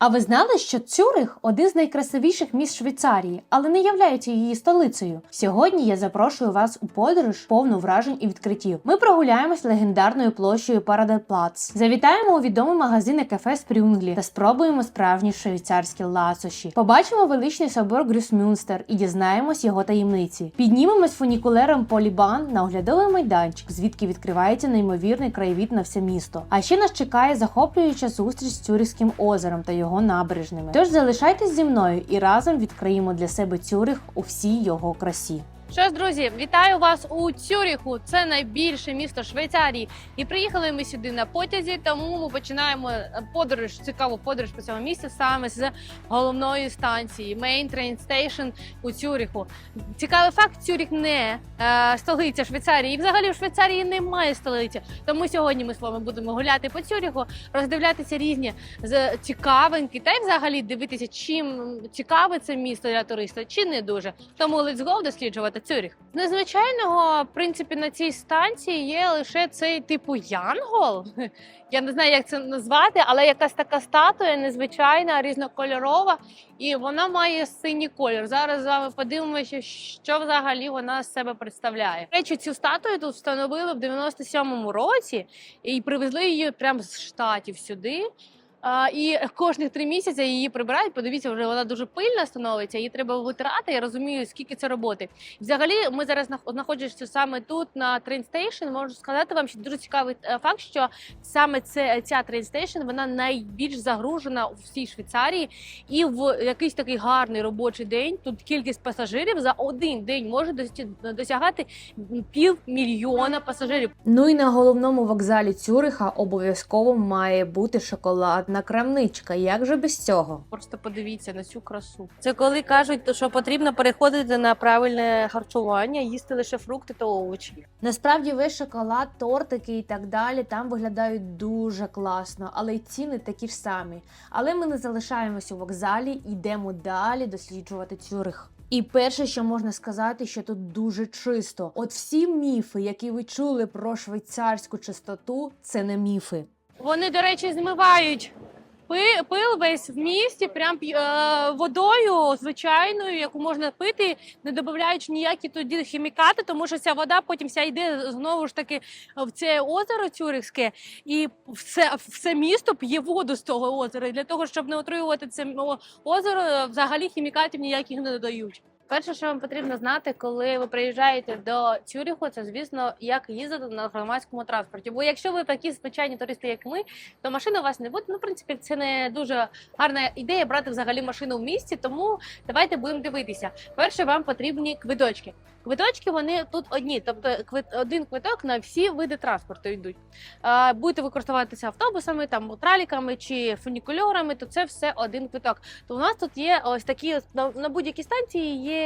А ви знали, що Цюрих один з найкрасивіших міст Швейцарії, але не являється її столицею. Сьогодні я запрошую вас у подорож, повну вражень і відкриттів. Ми прогуляємось легендарною площею Парадеплац, завітаємо у відомий магазин і кафе Спрюнглі та спробуємо справжні швейцарські ласощі. Побачимо величний собор Грюсмюнстер і дізнаємось його таємниці. Піднімемось фунікулером Полібан на оглядовий майданчик, звідки відкривається неймовірний краєвід на все місто. А ще нас чекає захоплююча зустріч з Цюрихським озером та його набережними. Тож залишайтесь зі мною і разом відкриємо для себе Цюрих у всій його красі. Що ж, друзі, вітаю вас у Цюріху. Це найбільше місто Швейцарії. І приїхали ми сюди на потязі, тому ми починаємо подорож, цікаву подорож по цьому місці саме з головної станції Main Train Station у Цюріху. Цікавий факт: Цюріх не е, столиця Швейцарії. І взагалі в Швейцарії немає столиці. Тому сьогодні ми з вами будемо гуляти по Цюріху, роздивлятися різні цікавинки, та й взагалі дивитися, чим цікаве це місто для туриста, чи не дуже. Тому let's go досліджувати Цюріх. З Незвичайного, в принципі, на цій станції є лише цей типу Янгол. Я не знаю, як це назвати, але якась така статуя незвичайна, різнокольорова, і вона має синій колір. Зараз з вами подивимося, що взагалі вона з себе представляє. Речі, цю статую тут встановили в 97-му році і привезли її прямо з штатів сюди. І кожних три місяці її прибирають. Подивіться, вже вона дуже пильна становиться. Її треба витирати. Я розумію, скільки це роботи. Взагалі, ми зараз знах- знаходимося саме тут на Station. Можу сказати вам, що дуже цікавий е, факт, що саме це ця Station, вона найбільш загружена у всій Швейцарії, і в якийсь такий гарний робочий день тут кількість пасажирів за один день може досягати півмільйона пасажирів. Ну і на головному вокзалі Цюриха обов'язково має бути шоколадна крамничка. Як же без цього? Просто подивіться на цю красу. Це коли кажуть, що потрібно переходити на правильне харчування, їсти лише фрукти та овочі. Насправді весь шоколад, тортики і так далі там виглядають дуже класно, але й ціни такі ж самі. Але ми не залишаємось у вокзалі, йдемо далі досліджувати Цюрих. І перше, що можна сказати, що тут дуже чисто. От всі міфи, які ви чули про швейцарську чистоту, це не міфи. Вони, до речі, змивають пи- пил весь в місті, прям е, водою звичайною, яку можна пити, не додаючи ніякі тоді хімікати, тому що ця вода потім вся йде знову ж таки в це озеро Цюрихське, і все, все місто п'є воду з того озера. І для того, щоб не отруювати це озеро, взагалі хімікатів ніяких не додають. Перше, що вам потрібно знати, коли ви приїжджаєте до Цюріху, це звісно, як їздити на громадському транспорті. Бо якщо ви такі звичайні туристи, як ми, то машини у вас не буде. Ну, в принципі, це не дуже гарна ідея брати взагалі машину в місті. Тому давайте будемо дивитися. Перше, вам потрібні квиточки. Квиточки вони тут одні, тобто один квиток на всі види транспорту йдуть. Будете використовуватися автобусами, там траліками чи фунікульорами, то це все один квиток. То у нас тут є ось такі на будь-якій станції є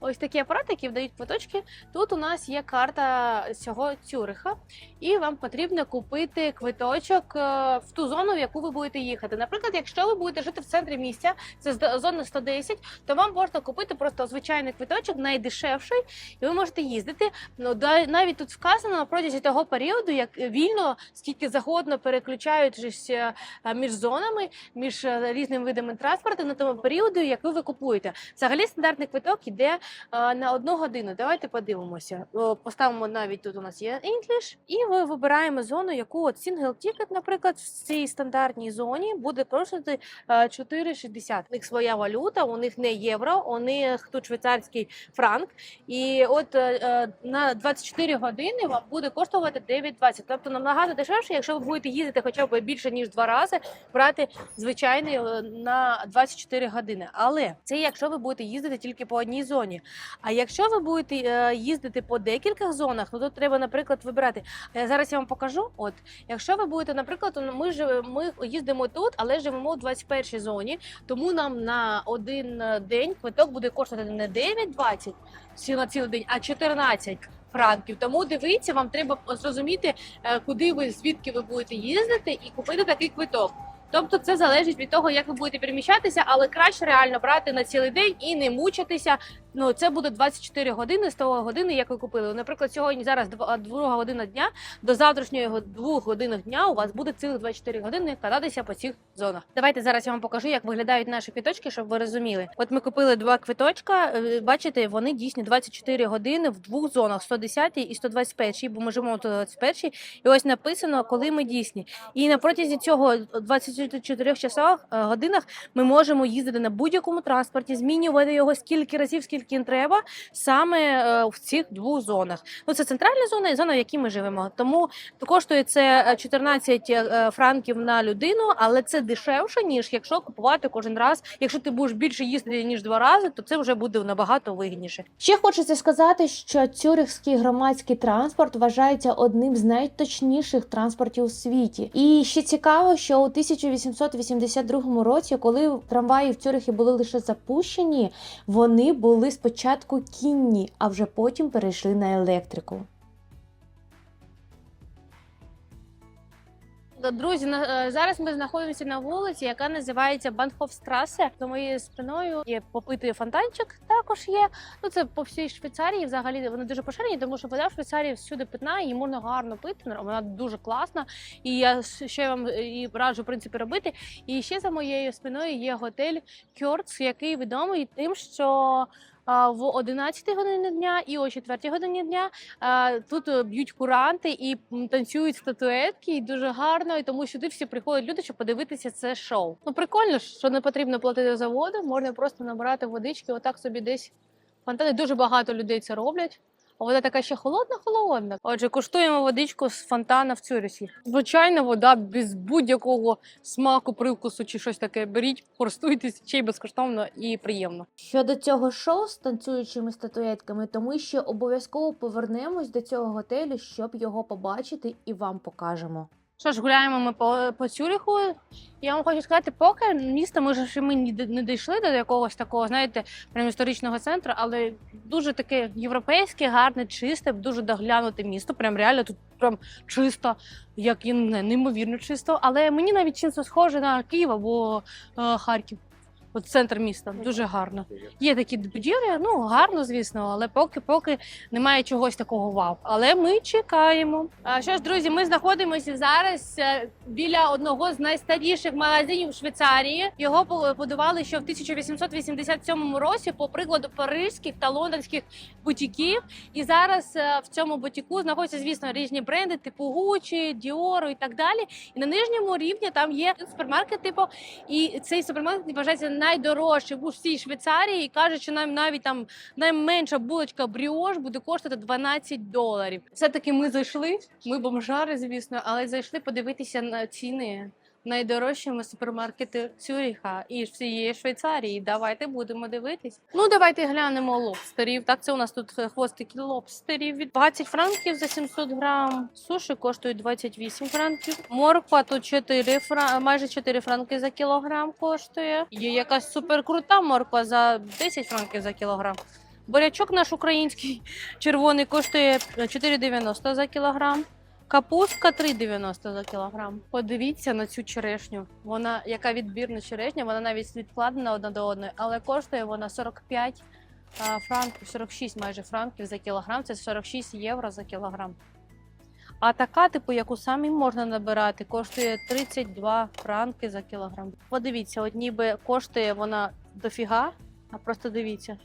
ось такі апарати, які вдають квиточки. Тут у нас є карта цього Цюриха, і вам потрібно купити квиточок е, в ту зону, в яку ви будете їхати. Наприклад, якщо ви будете жити в центрі місця, це зона 110, то вам можна купити просто звичайний квиточок, найдешевший, і ви можете їздити. Ну навіть тут вказано протязі того періоду, як вільно скільки загодно переключаючись е, між зонами, між е, різними видами транспорту на тому періоду, яку ви купуєте. Взагалі стандартний квиток іде е, на одну годину. Давайте подивимося. Поставимо навіть тут у нас є English, і ми вибираємо зону, яку от single ticket, наприклад, в цій стандартній зоні буде коштувати е, 4,60. У них своя валюта, у них не євро, у них тут швейцарський франк. І от е, е, на 24 години вам буде коштувати 9,20. Тобто набагато дешевше, якщо ви будете їздити хоча б більше ніж два рази, брати звичайний е, на 24 години. Але це якщо ви будете їздити тільки по одній зоні. А якщо ви будете е, їздити по декількох зонах, ну то треба, наприклад, вибирати. Зараз я вам покажу. От, якщо ви будете, наприклад, ну, ми ж ми їздимо тут, але живемо у 21 зоні, тому нам на один е, день квиток буде коштувати не 9,20 ці- на цілий день, а 14 франків. Тому дивіться, вам треба зрозуміти, е, куди ви звідки ви будете їздити, і купити такий квиток. Тобто це залежить від того, як ви будете переміщатися, але краще реально брати на цілий день і не мучитися ну це буде 24 години з того години, як ви купили. Наприклад, сьогодні зараз два- друга година дня. До завтрашньої двох годин дня у вас буде цілих 24 години кататися по цих зонах. Давайте зараз я вам покажу, як виглядають наші квіточки, щоб ви розуміли. От ми купили два квиточка. е, Бачите, вони дійсні 24 години в двох зонах: 110 і 121, бо ми живемо в 121. І ось написано, коли ми дійсні. І на протязі цього 24 часах е, годинах ми можемо їздити на будь-якому транспорті, змінювати його скільки разів, скільки їм треба, саме е, в цих двох зонах. Ну це центральна зона і зона, в якій ми живемо. Тому коштує це е, 14 е, франків на людину, але це дешевше ніж якщо купувати кожен раз. Якщо ти будеш більше їздити ніж два рази, то це вже буде набагато вигідніше. Ще хочеться сказати, що цюрихський громадський транспорт вважається одним з найточніших транспортів у світі. І ще цікаво, що у 1882 році, коли трамваї в Цюрихі були лише запущені, вони були спочатку кінні, а вже потім перейшли на електрику. Друзі, е, зараз ми знаходимося на вулиці, яка називається Банхофстрасе. За моєю спиною є попитий фонтанчик. Також є. Ну це по всій Швейцарії. Взагалі вони дуже поширені, тому що вода в Швейцарії всюди питна, її можна гарно пити. Вона дуже класна. І я я вам е, і раджу в принципі робити. І ще за моєю спиною є готель Кьорц, який відомий тим, що. В 11 годині дня і о 4 годині дня тут е, б'ють куранти і танцюють статуетки, і дуже гарно. І тому сюди всі приходять люди, щоб подивитися це шоу. Ну прикольно, що не потрібно платити за воду, можна просто набирати водички, отак собі десь фонтани. Дуже багато людей це роблять. А вода така ще холодна, холодна. Отже, куштуємо водичку з фонтана в Цюрісі. Звичайна вода без будь-якого смаку, привкусу чи щось таке. Беріть, користуйтесь ще й безкоштовно і приємно. Щодо цього шоу з танцюючими статуетками, то ми ще обов'язково повернемось до цього готелю, щоб його побачити і вам покажемо. Що ж, гуляємо ми по, по Цюріху. Я вам хочу сказати, поки місто ми ж ще ми не дійшли до якогось такого, знаєте, прям історичного центру, але дуже таке європейське, гарне, чисте, дуже доглянуте місто. Прям реально тут прям чисто, як і не, неймовірно чисто. Але мені навіть чимось схоже на Київ або е, Харків. От центр міста дуже гарно. Є такі будівлі, ну гарно, звісно, але поки поки немає чогось такого вау. Але ми чекаємо. А що ж, друзі, ми знаходимося зараз е, біля одного з найстаріших магазинів Швейцарії. Його побудували ще в 1887 році по прикладу паризьких та лондонських бутіків. І зараз е, в цьому бутіку знаходяться, звісно, різні бренди, типу Gucci, Dior і так далі. І на нижньому рівні там є супермаркет, типу, і цей супермаркет вважається найдорожчим у всій Швейцарії. І кажуть, що нам навіть там найменша булочка бріош буде коштувати 12 доларів. Все таки ми зайшли. Ми бомжари, звісно, але зайшли подивитися на ціни. Найдорожчими супермаркети Цюріха і всієї Швейцарії. Давайте будемо дивитись. Ну давайте глянемо лобстерів. Так, це у нас тут хвостики лобстерів від 20 франків за 700 грам. Суші коштують 28 франків. Морква тут 4 фра... майже 4 франки за кілограм коштує. Є якась суперкрута морква за 10 франків за кілограм. Бурячок наш український червоний коштує 4,90 за кілограм. Капустка 3,90 за кілограм. Подивіться на цю черешню. Вона яка відбірна черешня, вона навіть відкладена одна до одної, але коштує вона 45 а, франків, 46 майже франків за кілограм. Це 46 євро за кілограм. А така, типу, яку самі можна набирати, коштує 32 франки за кілограм. Подивіться, от ніби коштує вона дофіга, а просто дивіться,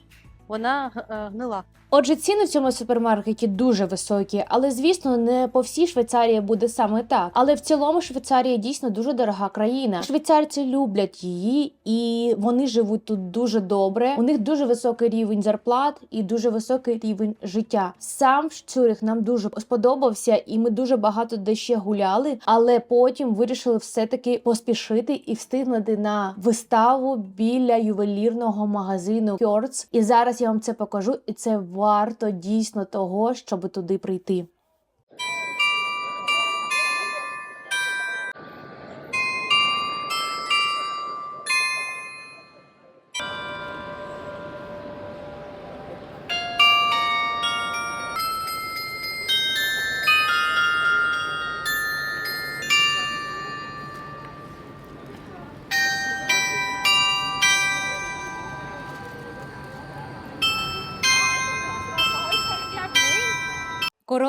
вона е, гнила. Отже, ціни в цьому супермаркеті дуже високі, але звісно, не по всій Швейцарії буде саме так. Але в цілому Швейцарія дійсно дуже дорога країна. Швейцарці люблять її, і вони живуть тут дуже добре. У них дуже високий рівень зарплат і дуже високий рівень життя. Сам Цюрих нам дуже сподобався, і ми дуже багато де ще гуляли. Але потім вирішили все-таки поспішити і встигнути на виставу біля ювелірного магазину Кьорц. І зараз я вам це покажу, і це варто дійсно того, щоб туди прийти.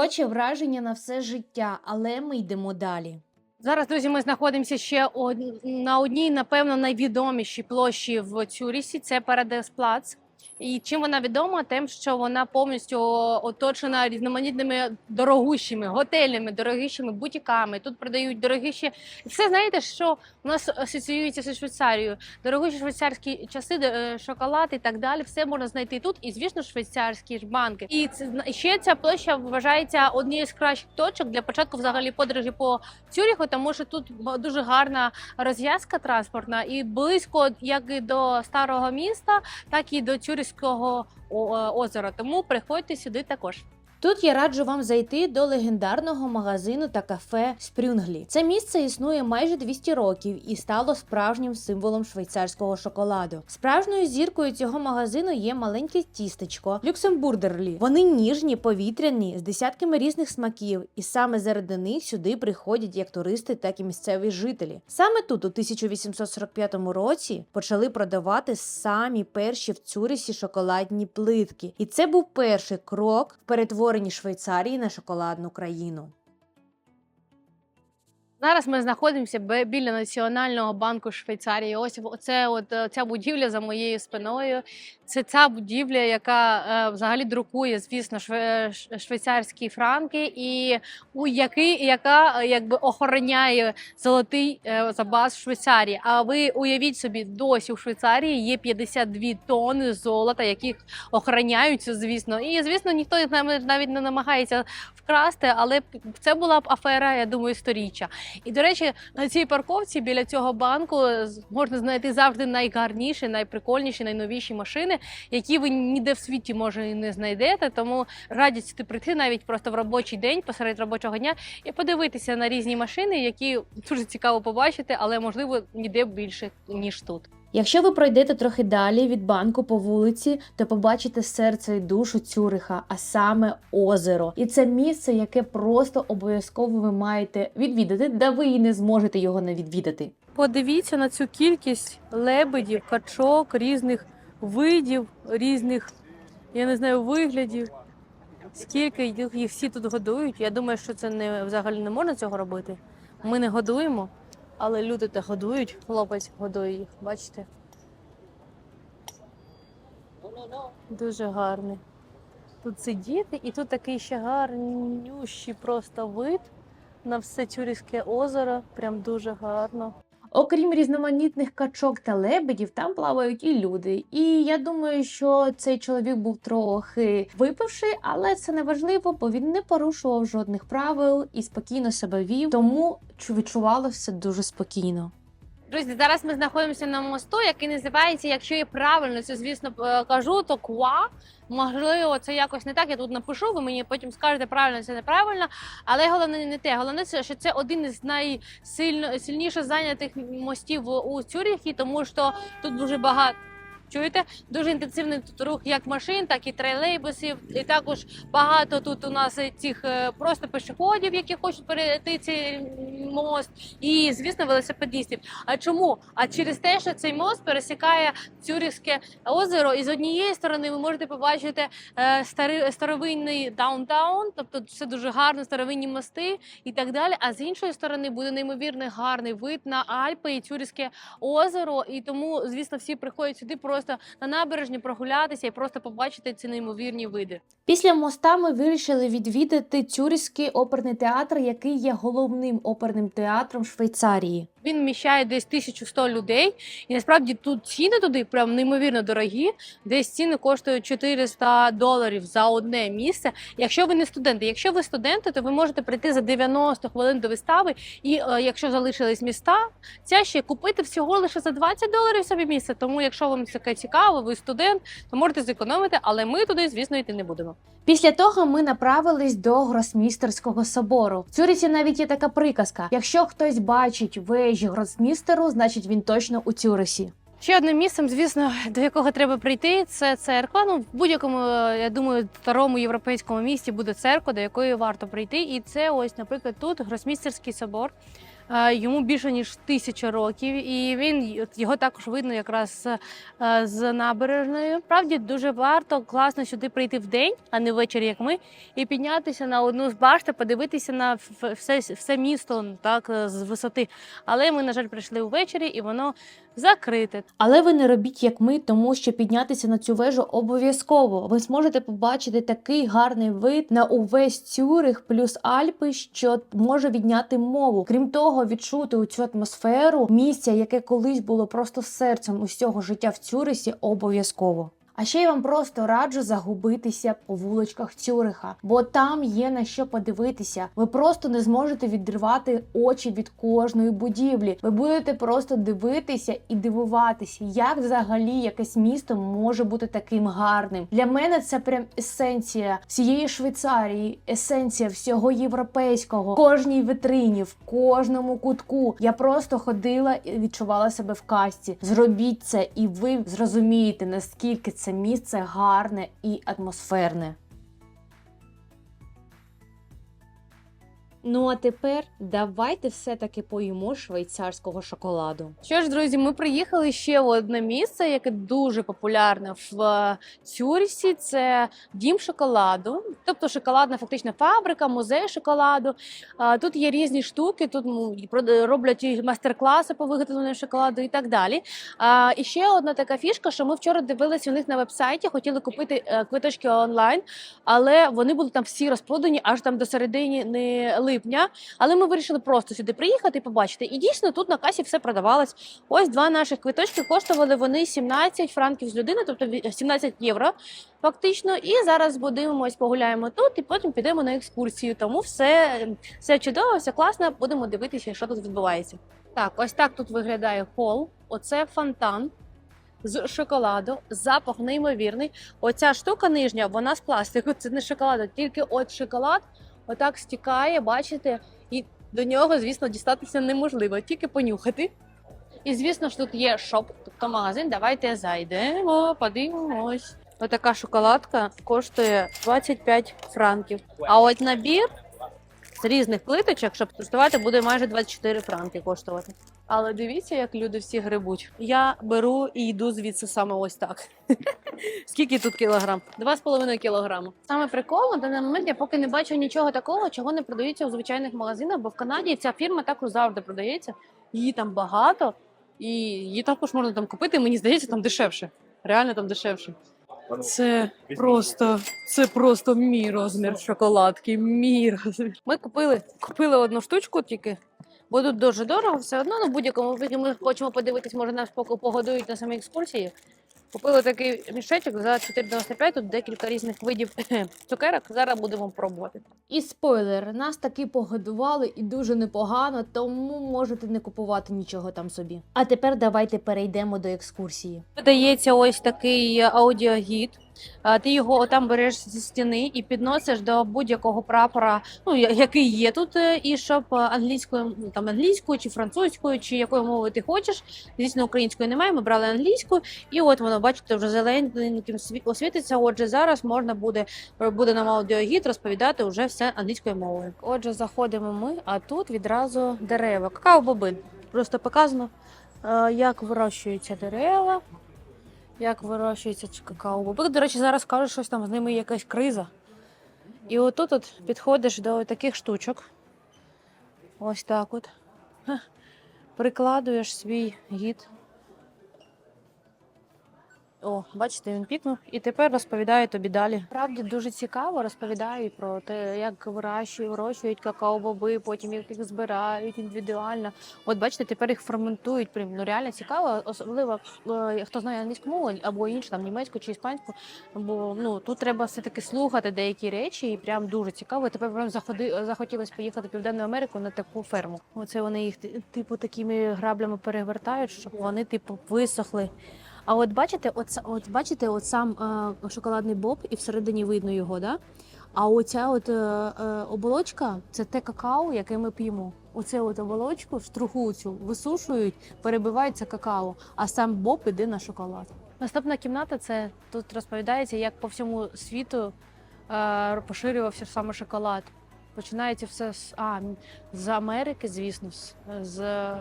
Коротше, враження на все життя, але ми йдемо далі. Зараз, друзі, ми знаходимося ще на одній, напевно, найвідомішій площі в Цюрісі. Це Парадес-Плац. І чим вона відома? Тим, що вона повністю оточена різноманітними дорогущими, готелями, дорогущими бутіками. Тут продають дорогіші. Все знаєте, що у нас асоціюється зі Швейцарією. Дорогущі швейцарські часи, е, шоколад і так далі. Все можна знайти тут. І звісно, швейцарські ж банки. І це ще ця площа вважається однією з кращих точок для початку взагалі подорожі по Цюріху, тому що тут дуже гарна розв'язка транспортна і близько як і до старого міста, так і до Цюріхського о- е, озера. Тому приходьте сюди також. Тут я раджу вам зайти до легендарного магазину та кафе Спрюнглі. Це місце існує майже 200 років і стало справжнім символом швейцарського шоколаду. Справжньою зіркою цього магазину є маленьке тістечко Люксембурдерлі. Вони ніжні, повітряні, з десятками різних смаків, і саме заради них сюди приходять як туристи, так і місцеві жителі. Саме тут, у 1845 році, почали продавати самі перші в Цюрісі шоколадні плитки, і це був перший крок в перетворенні Швейцарії на шоколадну країну. Зараз ми знаходимося біля Національного банку Швейцарії. Ось це от е, ця будівля за моєю спиною. Це ця будівля, яка е, взагалі друкує, звісно, шве- швейцарські франки, і у який яка е, якби охороняє золотий е, запас Швейцарії. А ви уявіть собі, досі у Швейцарії є 52 тонни золота, яких охороняються, звісно. І звісно, ніхто їх нав- навіть не намагається вкрасти, але це була б афера, я думаю, сторіччя. І до речі, на цій парковці біля цього банку можна знайти завжди найгарніші, найприкольніші, найновіші машини, які ви ніде в світі може і не знайдете. Тому радість сюди прийти навіть просто в робочий день, посеред робочого дня, і подивитися на різні машини, які дуже цікаво побачити, але можливо ніде більше ніж тут. Якщо ви пройдете трохи далі від банку по вулиці, то побачите серце і душу Цюриха, а саме озеро. І це місце, яке просто обов'язково ви маєте відвідати, де ви і не зможете його не відвідати. Подивіться на цю кількість лебедів, качок, різних видів, різних, я не знаю, виглядів. Скільки їх, їх всі тут годують. Я думаю, що це не взагалі не можна цього робити. Ми не годуємо, але люди те годують. Хлопець годує їх, бачите? Дуже гарний. Тут сидіти, і тут такий ще гарнющий просто вид на все Тюрівське озеро. Прям дуже гарно. Окрім різноманітних качок та лебедів, там плавають і люди. І я думаю, що цей чоловік був трохи випивший, але це не важливо, бо він не порушував жодних правил і спокійно себе вів, тому чу- відчувалося дуже спокійно. Друзі, зараз ми знаходимося на мосту, який називається, якщо я правильно це, звісно, е, кажу, то куа. Можливо, це якось не так. Я тут напишу, ви мені потім скажете правильно, це неправильно. Але головне не те. Головне, що це один із найсильніше зайнятих мостів у Цюріхі, тому що тут дуже багато. Чуєте, дуже інтенсивний тут рух як машин, так і тролейбусів. І також багато тут у нас цих е, просто пішоходів, які хочуть перейти цей мост, і звісно, велосипедистів. А чому? А через те, що цей мост пересікає Цюрихське озеро, і з однієї сторони ви можете побачити е, стари, старовинний даунтаун, тобто все дуже гарно, старовинні мости і так далі. А з іншої сторони буде неймовірний гарний вид на Альпи і Цюрихське озеро. І тому, звісно, всі приходять сюди просто на набережні прогулятися і просто побачити ці неймовірні види. Після моста ми вирішили відвідати Цюріський оперний театр, який є головним оперним театром Швейцарії. Він вміщає десь 1100 людей, і насправді тут ціни туди прям неймовірно дорогі. Десь ціни коштують 400 доларів за одне місце. Якщо ви не студенти, якщо ви студенти, то ви можете прийти за 90 хвилин до вистави. І е, якщо залишились міста, ця ще купити всього лише за 20 доларів собі місце. Тому, якщо вам таке цікаво, ви студент, то можете зекономити, але ми туди, звісно, йти не будемо. Після того ми направились до Гросмістерського собору. В Цюріці навіть є така приказка: якщо хтось бачить вежі гроссмістеру, значить він точно у Цюрисі. Ще одним місцем, звісно, до якого треба прийти, це церква. Ну, в будь-якому, я думаю, старому європейському місті буде церква, до якої варто прийти. І це ось, наприклад, тут Гросмістерський собор. Е, Йому більше ніж тисяча років, і він його також видно якраз е, з набережною. Правді дуже варто класно сюди прийти в день, а не ввечері, як ми, і піднятися на одну з башт, подивитися на все, все місто так е, з висоти. Але ми, на жаль, прийшли ввечері, і воно закрите. Але ви не робіть як ми, тому що піднятися на цю вежу обов'язково. Ви зможете побачити такий гарний вид на увесь Цюрих плюс Альпи, що може відняти мову. Крім того, відчути у цю атмосферу місця, яке колись було просто серцем усього життя в Цюрисі, обов'язково. А ще я вам просто раджу загубитися по вуличках Цюриха, бо там є на що подивитися. Ви просто не зможете відривати очі від кожної будівлі. Ви будете просто дивитися і дивуватися, як взагалі якесь місто може бути таким гарним. Для мене це прям есенція всієї Швейцарії, есенція всього європейського, кожній витрині, в кожному кутку. Я просто ходила і відчувала себе в касті. Зробіть це, і ви зрозумієте, наскільки це місце гарне і атмосферне. Ну а тепер давайте все-таки поїмо швейцарського шоколаду. Що ж, друзі, ми приїхали ще в одне місце, яке дуже популярне в е, Цюрісі. Це дім шоколаду, тобто шоколадна фактично фабрика, музей шоколаду. Тут є різні штуки, тут ну, роблять майстер-класи по виготовленню шоколаду і так далі. І ще одна така фішка, що ми вчора дивилися у них на вебсайті, хотіли купити е, квиточки онлайн, але вони були там всі розпродані аж там до середини липня. Але ми вирішили просто сюди приїхати і побачити. І дійсно тут на касі все продавалось. Ось два наших квиточки коштували вони 17 франків з людини, тобто ві- 17 євро. Фактично, і зараз подивимось, погуляємо тут, і потім підемо на екскурсію. Тому все, все чудово, все класно. Будемо дивитися, що тут відбувається. Так, ось так тут виглядає хол. Оце фонтан з шоколаду. Запах неймовірний. Оця штука нижня, вона з пластику. Це не шоколад, тільки от шоколад отак стікає, бачите, і до нього, звісно, дістатися неможливо, тільки понюхати. І звісно ж тут є шоп, тобто магазин. Давайте зайдемо, подивимось. Отака шоколадка коштує 25 франків. А от набір з різних плиточок, щоб тестувати, буде майже 24 франки коштувати. Але дивіться, як люди всі грибуть. Я беру і йду звідси саме ось так. Скільки тут кілограм? Два з половиною кілограма. Саме прикол, на даний момент я поки не бачу нічого такого, чого не продається у звичайних магазинах, бо в Канаді ця фірма також завжди продається. Її там багато, і її також можна там купити. Мені здається, там дешевше. Реально там дешевше. Це просто, це просто мій розмір шоколадки. Мій розмір. Ми купили, купили одну штучку тільки. Бо тут дуже дорого, все одно, ну будь-якому випадку ми хочемо подивитись, може нас поки погодують на самій екскурсії. Купили такий мішечок за 4,95, тут декілька різних видів цукерок. Зараз будемо пробувати. І спойлер, нас таки погодували і дуже непогано, тому можете не купувати нічого там собі. А тепер давайте перейдемо до екскурсії. Видається ось такий аудіогід. Ти його там береш зі стіни і підносиш до будь-якого прапора, ну який є тут, е, і щоб е, англійською, ну там англійською чи французькою, чи якою мовою ти хочеш. Звісно, української немає. Ми брали англійську, і от воно, бачите, вже зелененьким освітиться. Отже, зараз можна буде буде нам аудіогід розповідати вже все англійською мовою. Отже, заходимо ми, а тут відразу дерева. Какао-боби. Просто показано, е, як вирощуються дерева як вирощується какао-бобик. До речі, зараз кажуть, щось там з ними якась криза. І отут от підходиш до таких штучок. Ось так от. Прикладуєш свій гід. О, бачите, він пікнув і тепер розповідає тобі далі. Правді дуже цікаво розповідає про те, як вирощують, вирощують какао-боби, потім як їх збирають індивідуально. От бачите, тепер їх ферментують. Прям ну реально цікаво, особливо е, хто знає англійську мову або іншу, там німецьку чи іспанську. Бо ну тут треба все таки слухати деякі речі, і прям дуже цікаво. Тепер прям заходи захотілось поїхати в Південну Америку на таку ферму. Оце вони їх типу такими граблями перевертають, щоб вони типу висохли. А от бачите, от, от бачите, от сам е, шоколадний боб, і всередині видно його, да? А оця от е, е, оболочка це те какао, яке ми п'ємо. Оце от оболочку, штруху цю висушують, перебивається какао, а сам боб іде на шоколад. Наступна кімната це тут розповідається, як по всьому світу е, поширювався саме шоколад. Починається все з, а, з Америки, звісно, з, з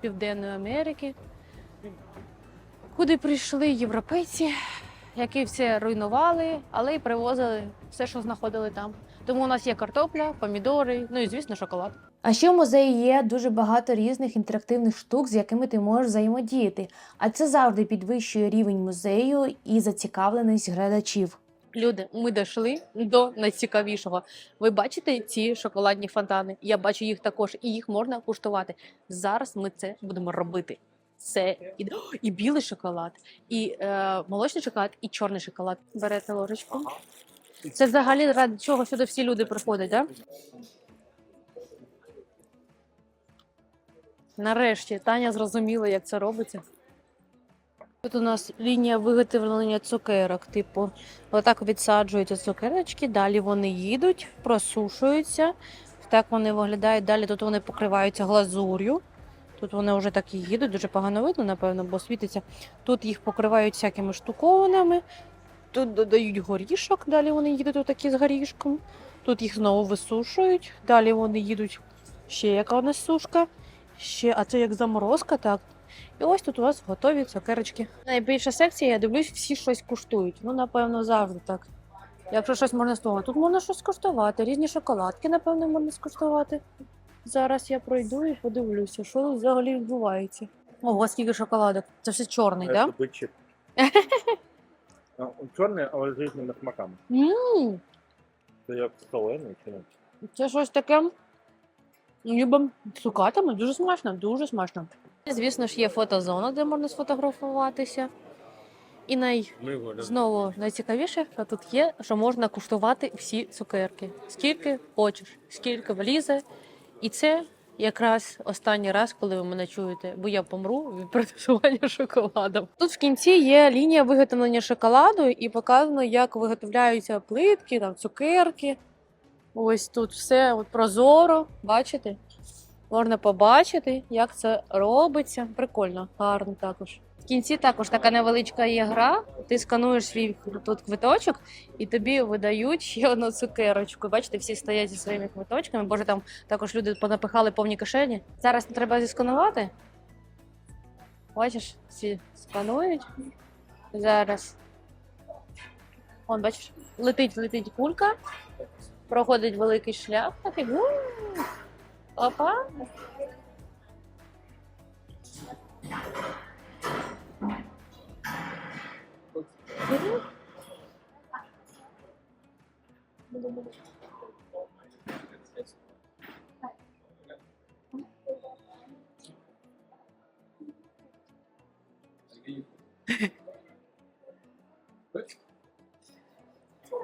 Південної Америки, куди прийшли європейці, які все руйнували, але й привозили все, що знаходили там. Тому у нас є картопля, помідори, ну і звісно, шоколад. А ще в музеї є дуже багато різних інтерактивних штук, з якими ти можеш взаємодіяти. А це завжди підвищує рівень музею і зацікавленість глядачів. Люди, ми дійшли до найцікавішого. Ви бачите ці шоколадні фонтани? Я бачу їх також, і їх можна куштувати. Зараз ми це будемо робити. Це і, О, і білий шоколад, і е, молочний шоколад, і чорний шоколад. Берете ложечку. Це взагалі ради чого сюди всі люди приходять, так? Да? Нарешті Таня зрозуміла, як це робиться. Тут у нас лінія виготовлення цукерок. Типу, отак відсаджуються цукерочки, далі вони їдуть, просушуються. Так вони виглядають. Далі тут вони покриваються глазур'ю. Тут вони вже так і їдуть, дуже погано видно, напевно, бо світиться. Тут їх покривають всякими штукованими. Тут додають горішок, далі вони їдуть отакі з горішком. Тут їх знову висушують, далі вони їдуть ще яка у нас сушка. Ще, а це як заморозка, так. І ось тут у вас готові цукерочки. Найбільша секція, я дивлюсь, всі щось куштують. Ну, напевно, завжди так. Якщо щось можна спробувати, тут можна щось скуштувати. Різні шоколадки, напевно, можна скуштувати. Зараз я пройду і подивлюся, що взагалі відбувається. Ого, скільки шоколадок. Це все чорний, так? Это бычек. А, Чорний, але з різними смаками. Да? Це як солений чи не? це щось таке. Ніби з цукатами, дуже смачно, дуже смачно. Звісно ж, є фотозона, де можна сфотографуватися. І най... Знову найцікавіше, що тут є, що можна куштувати всі цукерки. Скільки хочеш, скільки влізе. І це якраз останній раз, коли ви мене чуєте, бо я помру від приготування шоколаду. Тут в кінці є лінія виготовлення шоколаду і показано, як виготовляються плитки, там цукерки. Ось тут все от прозоро, бачите? Можна побачити, як це робиться. Прикольно, гарно також. В кінці також така невеличка є гра. Ти скануєш свій тут квиточок, і тобі видають ще одну цукерочку. Бачите, всі стоять зі своїми квиточками. Боже, там також люди понапихали повні кишені. Зараз треба зісканувати. Бачиш, всі сканують. Зараз. Вон, бачиш, летить, летить кулька, проходить великий шлях, такий. гу. Опа.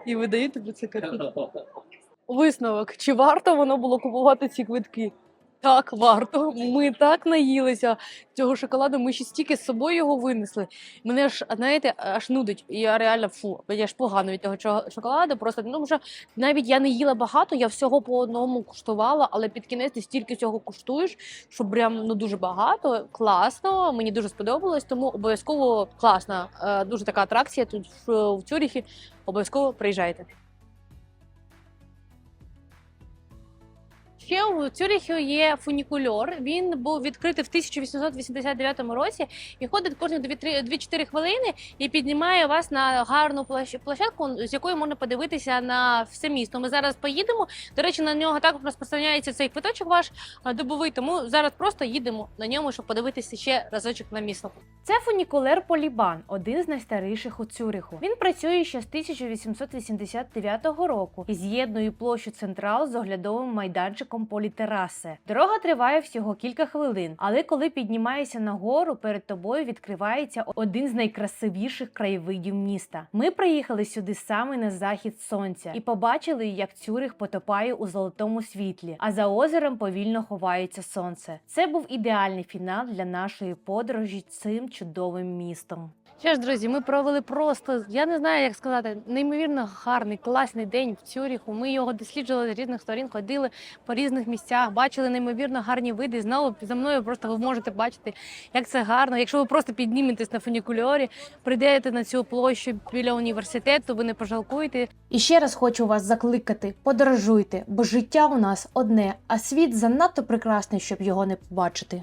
І видають тобі цукерки. Висновок: чи варто воно було купувати ці квитки? Так, варто. Ми так наїлися цього шоколаду. Ми ще стільки з собою його винесли. Мене ж, знаєте, аж нудить. Я реально фу, я ж погано від того шоколаду. Просто ну вже навіть я не їла багато, я всього по одному куштувала, але під кінець ти стільки цього куштуєш, що прям ну дуже багато. Класно, мені дуже сподобалось, тому обов'язково класна. е, Дуже така атракція тут в Цюріхі. Обов'язково приїжджайте. Ще у Цюріхі є фунікульор. Він був відкритий в 1889 році і ходить кожні 2-4 хвилини і піднімає вас на гарну площадку, з якої можна подивитися на все місто. Ми зараз поїдемо. До речі, на нього також розпространяється цей квиточок ваш добовий. Тому зараз просто їдемо на ньому, щоб подивитися ще разочок на місто. Це фунікулер Полібан, один з найстаріших у Цюриху. Він працює ще з 1889 року і з'єднує площу Централ з оглядовим майданчиком Політерасе. Дорога триває всього кілька хвилин, але коли піднімаєшся нагору, перед тобою відкривається один з найкрасивіших краєвидів міста. Ми приїхали сюди саме на захід сонця і побачили, як Цюрих потопає у золотому світлі, а за озером повільно ховається сонце. Це був ідеальний фінал для нашої подорожі цим чудовим містом. Що ж, друзі, ми провели просто, я не знаю, як сказати, неймовірно гарний, класний день в Цюріху. Ми його досліджували з різних сторін, ходили по різних місцях, бачили неймовірно гарні види. Знову за мною просто ви можете бачити, як це гарно. Якщо ви просто підніметесь на фунікульорі, прийдете на цю площу біля університету, ви не пожалкуєте. І ще раз хочу вас закликати: подорожуйте, бо життя у нас одне, а світ занадто прекрасний, щоб його не побачити.